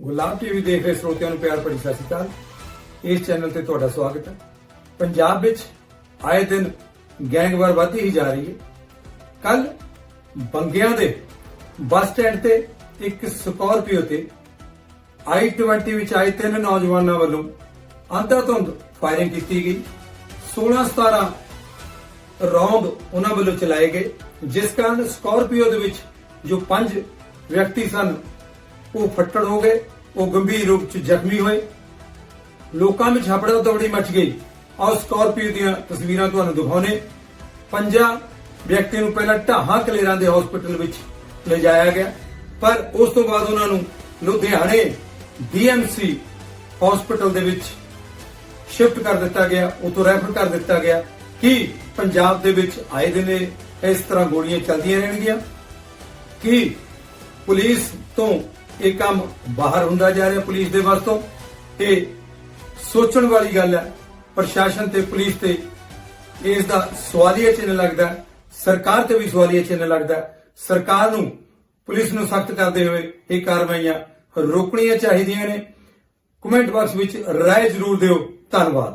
ਗੁਲਾਬ TV ਦੇਖ ਰਹੇ ਸਰੋਤਿਆਂ ਨੂੰ ਪਿਆਰ ਭਰੀ ਸਤਿ ਸ਼੍ਰੀ ਅਕਾਲ। ਇਸ ਚੈਨਲ ਤੇ ਤੁਹਾਡਾ ਸਵਾਗਤ ਹੈ। ਪੰਜਾਬ ਵਿੱਚ ਆਏ ਦਿਨ ਗੈਂਗਵਾਰ ਵਧਦੀ ਹੀ ਜਾ ਰਹੀ ਹੈ। ਕੱਲ ਬੰਗਿਆਂ ਦੇ ਬੱਸ ਸਟੈਂਡ ਤੇ ਇੱਕ ਸਕਾਰਪੀਓ ਤੇ i20 ਵਿੱਚ ਆਏ ਤਿੰਨ ਨੌਜਵਾਨਾਂ ਵੱਲੋਂ ਅੰਧਾਧੁੰਦ ਫਾਇਰਿੰਗ ਕੀਤੀ ਗਈ। 16 17 ਰੌਂਦ ਉਹਨਾਂ ਵੱਲੋਂ ਚਲਾਏ ਗਏ। ਜਿਸ ਕਾਰਨ ਸਕਾਰਪੀਓ ਦੇ ਵਿੱਚ ਜੋ ਪੰਜ ਵਿਅਕਤੀ ਸਨ ਉਹ ਫੱਟੜ ਹੋ ਗਏ, ਉਹ ਗੰਭੀਰ ਰੂਪ ਚ ਜ਼ਖਮੀ ਹੋਏ। ਲੋਕਾਂ ਵਿੱਚ ਹਪੜਾ ਦੌੜੀ ਮਚ ਗਈ। ਆਓ ਸਕਾਰਪੀਓ ਦੀਆਂ ਤਸਵੀਰਾਂ ਤੁਹਾਨੂੰ ਦਿਖਾਉਣੇ ਪੰਜਾਂ ਵਿਅਕਤੀ ਨੂੰ ਪਹਿਲਾਂ ਢਾਹਾਂ ਕਲੇਰਾਂ ਦੇ ਹਸਪੀਟਲ ਵਿੱਚ ਲਿਜਾਇਆ ਗਿਆ। ਪਰ ਉਸ ਤੋਂ ਬਾਅਦ ਉਹਨਾਂ ਨੂੰ ਲੁਧਿਆਣੇ ਡੀਐਮਸੀ ਹਸਪੀਟਲ ਦੇ ਵਿੱਚ ਸ਼ਿਫਟ ਕਰ ਦਿੱਤਾ ਗਿਆ ਉਤੋਂ ਰੈਫਰ ਕਰ ਦਿੱਤਾ ਗਿਆ ਕਿ ਪੰਜਾਬ ਦੇ ਵਿੱਚ ਆਏ ਦਿਨ ਇਸ ਤਰ੍ਹਾਂ ਗੋਲੀਆਂ ਚੱਲਦੀਆਂ ਰਹਿਣਗੀਆਂ ਕਿ ਪੁਲਿਸ ਤੋਂ ਇਹ ਕੰਮ ਬਾਹਰ ਹੁੰਦਾ ਜਾ ਰਿਹਾ ਪੁਲਿਸ ਦੇ ਵਾਸਤੋਂ ਇਹ ਸੋਚਣ ਵਾਲੀ ਗੱਲ ਹੈ, ਪ੍ਰਸ਼ਾਸਨ ਤੇ ਪੁਲਿਸ ਤੇ ਇਸ ਦਾ ਸਵਾਲੀਆ ਚਿੰਨ੍ਹ ਲੱਗਦਾ ਹੈ। ਸਰਕਾਰ ਤੇ ਵੀ ਸਵਾਲੀਆ ਚਿੰਨ੍ਹ ਲੱਗਦਾ ਸਰਕਾਰ ਨੂੰ ਪੁਲਿਸ ਨੂੰ ਸਖਤ ਕਰਦੇ ਹੋਏ ਇਹ ਕਾਰਵਾਈਆਂ ਰੋਕਣੀਆਂ ਚਾਹੀਦੀਆਂ ਨੇ। ਕਮੈਂਟ ਬਾਕਸ ਵਿੱਚ ਰਾਏ ਜ਼ਰੂਰ ਦਿਓ। ਧੰਨਵਾਦ।